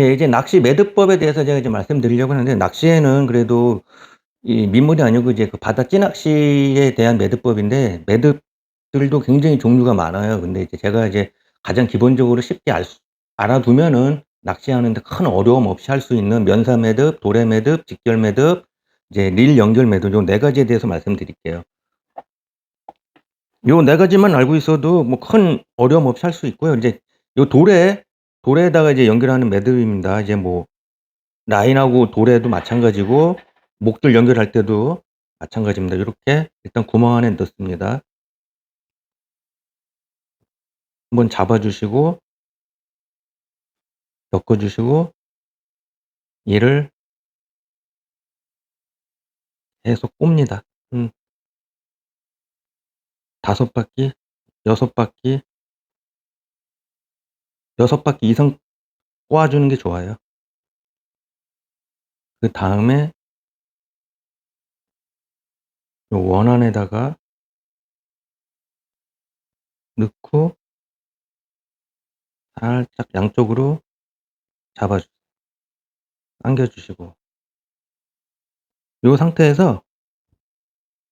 예 이제 낚시 매듭법에 대해서 제가 이제 말씀드리려고 하는데 낚시에는 그래도 이 민물이 아니고 이제 그 바다 찌낚시에 대한 매듭법인데 매듭들도 굉장히 종류가 많아요. 근데 이제 제가 이제 가장 기본적으로 쉽게 알 수 알아두면은 낚시하는 데 큰 어려움 없이 할 수 있는 면사 매듭, 도래 매듭, 직결 매듭, 이제 릴 연결 매듭 요4 가지에 대해서 말씀드릴게요. 요4 가지만 알고 있어도 뭐 큰 어려움 없이 할 수 있고요. 인제 요 도래, 도래에다가 이제 연결하는 매듭입니다. 이제 뭐 라인하고 도래도 마찬가지고 목줄 연결할 때도 마찬가지입니다. 요렇게 일단 구멍 안에 넣습니다. 한번 잡아 주시고 엮어 주시고 얘를 계속 꼽니다. 음. 5 바퀴, 6 바퀴 6 바퀴 이상 꼬아 주는 게 좋아요. 그 다음에 요 원 안에다가 넣고 살짝 양쪽으로 잡아 주 당겨 주시고 요 상태에서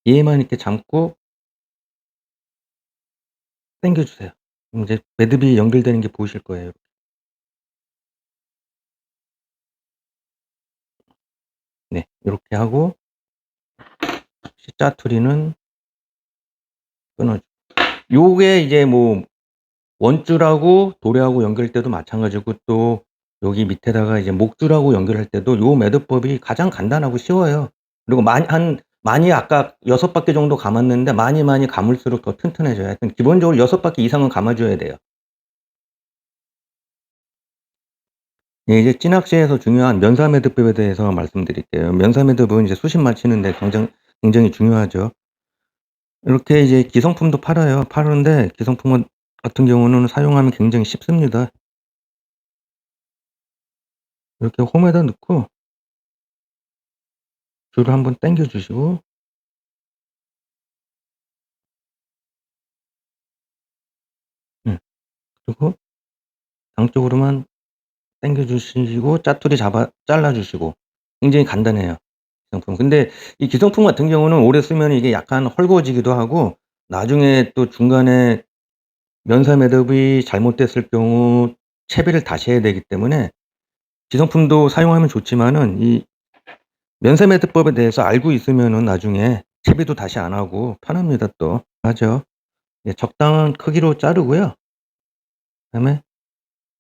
얘만 이렇게 잡고 당겨 주세요. 이제 매듭이 연결되는 게 보이실 거예요. 네. 요렇게 하고 짜투리는 끊어 주고 요게 이제 뭐 원줄하고 도래하고 연결할 때도 마찬가지고 또 여기 밑에다가 이제 목줄하고 연결할 때도 요 매듭법이 가장 간단하고 쉬워요. 그리고 많이 한 많이 아까 6 바퀴 정도 감았는데 많이 많이 감을수록 더 튼튼해져요. 하여튼 기본적으로 6 바퀴 이상은 감아 줘야 돼요. 예 이제 찌낚시에서 중요한 면사 매듭법에 대해서 말씀드릴게요. 면사 매듭은 이제 수심 맞추는데 굉장 굉장히 중요하죠. 이렇게 이제 기성품도 팔아요. 파는데 기성품 같은 경우는 사용하면 굉장히 쉽습니다. 이렇게 홈에다 넣고 줄을 한번 당겨 주시고 음. 그리고 양쪽으로만 당겨 주시고 짜투리 잡아 잘라 주시고 굉장히 간단해요, 기성품. 근데 이 기성품 같은 경우는 오래 쓰면 이게 약간 헐거워지기도 하고 나중에 또 중간에 면사 매듭이 잘못됐을 경우 채비를 다시 해야 되기 때문에 기성품도 사용하면 좋지만은 이 면사 매듭법에 대해서 알고 있으면은 나중에 채비도 다시 안 하고 편합니다 또. 하죠. 예 적당한 크기로 자르고요. 그다음에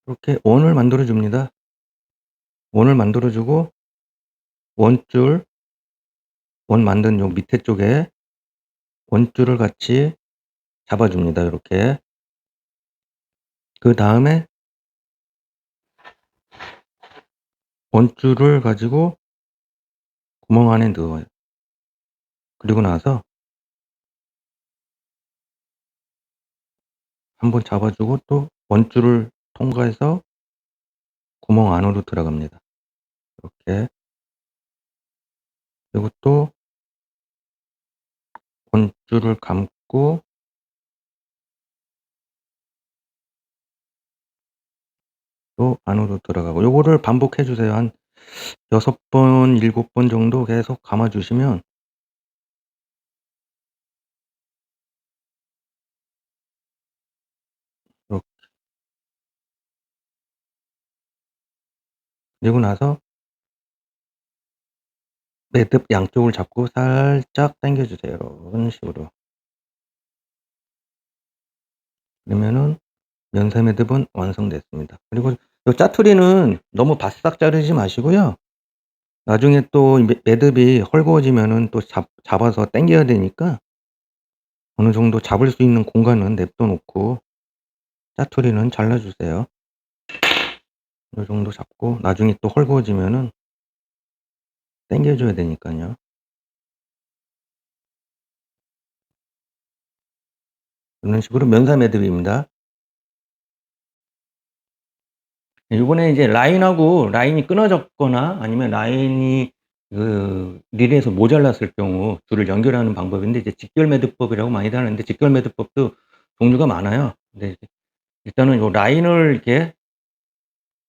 이렇게 원을 만들어 줍니다. 원을 만들어 주고 원줄 원 만든 요 밑에 쪽에 원줄을 같이 잡아 줍니다 요렇게. 그 다음에 원줄을 가지고 구멍 안에 넣어요. 그리고 나서 한번 잡아 주고 또 원줄을 통과해서 구멍 안으로 들어갑니다. 이렇게. 그리고 또 원줄을 감고 또 안으로 들어가고 요거를 반복해 주세요. 한 6 번, 7 번 정도 계속 감아 주시면 이렇게. 그리고 나서 매듭 양쪽을 잡고 살짝 당겨 주세요. 이런 식으로. 그러면은 면사 매듭은 완성됐습니다. 그리고 요 짜투리는 너무 바싹 자르지 마시고요. 나중에 또매 매듭이 헐거워지면은 또 잡 잡아서 당겨야 되니까 어느 정도 잡을 수 있는 공간은 냅둬 놓고 짜투리는 잘라 주세요. 요 정도 잡고 나중에 또 헐거워지면은 당겨 줘야 되니깐요. 이런 식으로 면사 매듭입니다. 예 요번에 이제 라인하고 라인이 끊어졌거나 아니면 라인이 그 릴에서 모자랐을 경우 줄을 연결하는 방법인데 이제 직결 매듭법이라고 많이들 하는데 직결 매듭법도 종류가 많아요. 근데 일단은 요 라인을 이렇게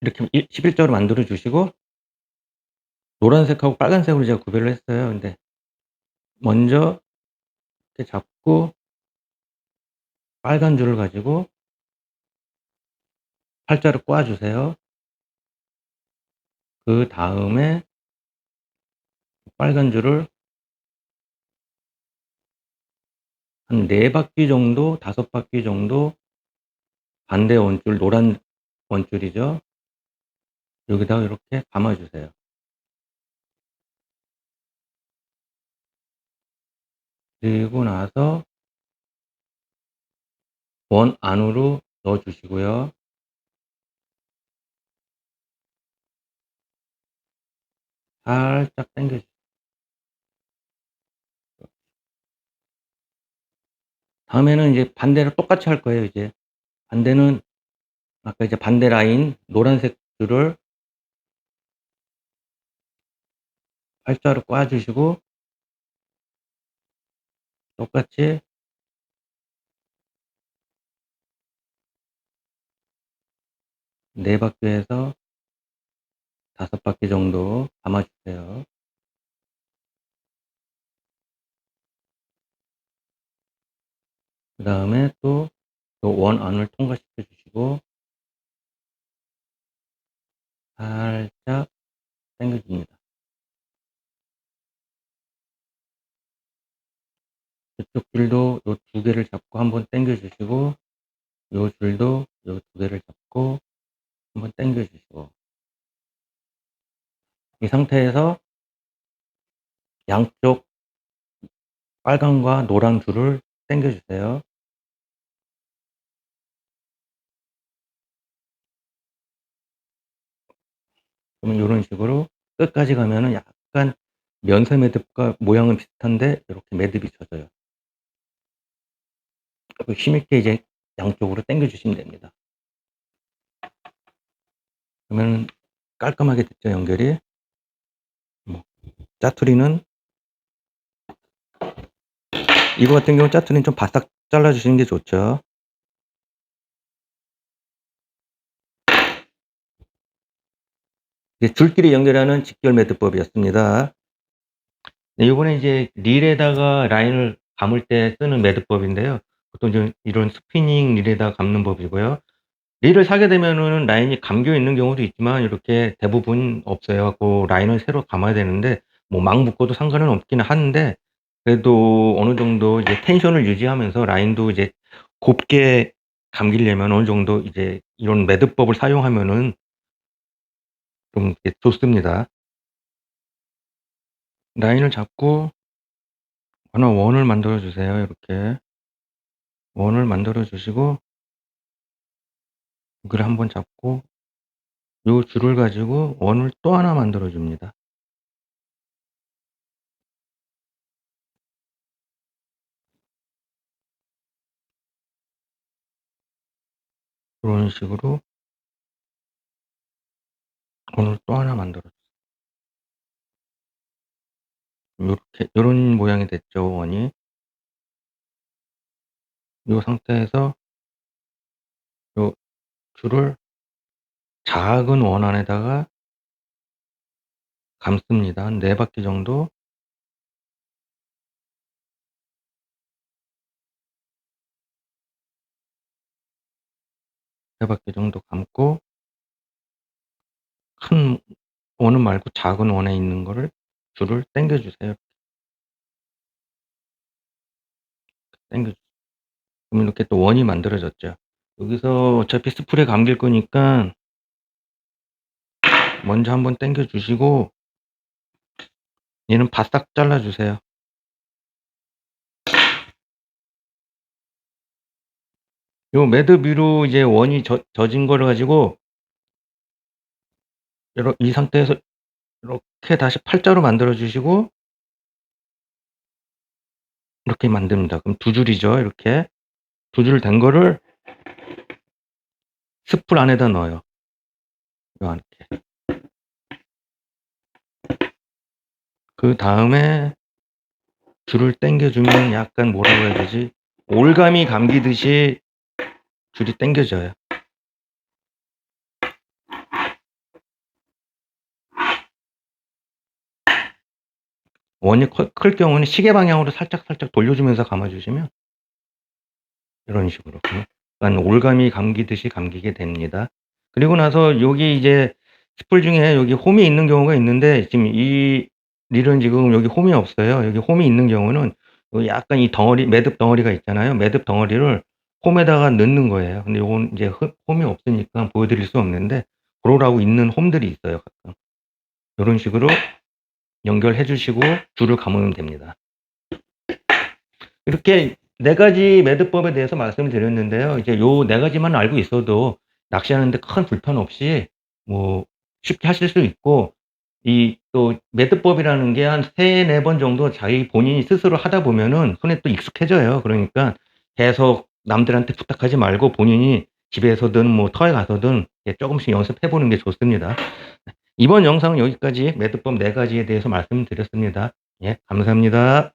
이렇게 일 11자로 만들어 주시고 노란색하고 빨간색으로 제가 구별을 했어요. 근데 먼저 이렇게 잡고 빨간 줄을 가지고 팔자를 꽂아 주세요. 그 다음에 빨간 줄을 한 4 바퀴 정도 5 바퀴 정도 반대 원줄 노란 원줄이죠. 여기다가 이렇게 감아 주세요. 그리고 나서 원 안으로 넣어 주시고요. 살짝 당겨 주세요. 다음에는 이제 반대로 똑같이 할 거예요, 이제. 반대는 아까 이제 반대 라인 노란색 줄을 팔자로 꽂아 주시고 똑같이 네 바퀴에서 다섯 바퀴 정도 감아 주세요. 그 다음에 또그원 안을 통과시켜 주시고 살짝 당겨 줍니다. 이쪽 줄도 요두 개를 잡고 한번 당겨 주시고 요 줄도 요두 개를 잡고 한번 당겨 주시고 이 상태에서 양쪽 빨간과 노란 줄을 당겨 주세요. 그러면 요런 식으로 끝까지 가면은 약간 면세 매듭과 모양은 비슷한데 이렇게 매듭이 져져요. 그 힘있게 이제 양쪽으로 당겨 주시면 됩니다. 그러면 깔끔하게 됐죠, 연결이. 뭐 짜투리는 이거 같은 경우는 짜투리는 좀 바싹 잘라 주시는 게 좋죠. 줄끼리 연결하는 직결 매듭법이었습니다. 네, 요거는 이제 릴에다가 라인을 감을 때 쓰는 매듭법인데요. 보통 좀 이런 스피닝 릴에다가 감는 법이고요. 릴을 사게 되면은 라인이 감겨 있는 경우도 있지만 이렇게 대부분 없어요. 그 라인을 새로 감아야 되는데 뭐 막 묶어도 상관은 없기는 한데 그래도 어느 정도 이제 텐션을 유지하면서 라인도 이제 곱게 감기려면 어느 정도 이제 이런 매듭법을 사용하면은 좀 좋습니다. 라인을 잡고 하나 원을 만들어 주세요. 이렇게. 원을 만들어 주시고 여기를 한번 잡고 요 줄을 가지고 원을 또 하나 만들어 줍니다. 그런 식으로 원을 또 하나 만들어 주세요. 요렇게 요런 모양이 됐죠, 원이. 요 상태에서 요 줄을 작은 원 안에다가 감습니다. 한4 바퀴 정도. 바퀴 정도 감고 큰 원은 말고 작은 원에 있는 거를 줄을 당겨 주세요. 당겨. 그럼 이렇게 또 원이 만들어졌죠. 여기서 어차피 스프레 감길 거니까 먼저 한번 당겨 주시고 얘는 바싹 잘라 주세요. 요 매듭 위로 이제 원이 져 져진 거를 가지고 이 상태에서 이렇게 다시 팔자로 만들어 주시고 이렇게 만듭니다. 그럼 두 줄이죠, 이렇게. 두 줄 된 거를 스풀 안에다 넣어요. 요 안에. 그다음에 줄을 당겨 주면 약간 뭐라고 해야 되지? 올가미 감기듯이 줄이 당겨져요. 원이 클, 클 경우는 시계 방향으로 살짝 살짝 돌려주면서 감아주시면 이런 식으로 약간 올감이 감기듯이 감기게 됩니다. 그리고 나서 여기 이제 스풀 중에 여기 홈이 있는 경우가 있는데 지금 이 릴은 지금 여기 홈이 없어요. 여기 홈이 있는 경우는 약간 이 덩어리 매듭 덩어리가 있잖아요. 매듭 덩어리를 홈에다가 넣는 거예요. 근데 요건 이제 흠 홈이 없으니까 보여드릴 수 없는데 그러라고 있는 홈들이 있어요 가끔. 요런 식으로 연결해 주시고 줄을 감으면 됩니다. 이렇게 4 가지 매듭법에 대해서 말씀을 드렸는데요. 이제 요4 가지만 알고 있어도 낚시하는 데 큰 불편 없이 뭐 쉽게 하실 수 있고 이 또 매듭법이라는 게한3-4번 정도 자기 본인이 스스로 하다 보면은 손에 또 익숙해져요. 그러니까 계속 남들한테 부탁하지 말고 본인이 집에서든 뭐 터에 가서든 예 쪼금씩 연습해 보는 게 좋습니다. 네 이번 영상은 여기까지 매듭법 4 가지에 대해서 말씀드렸습니다. 예 감사합니다.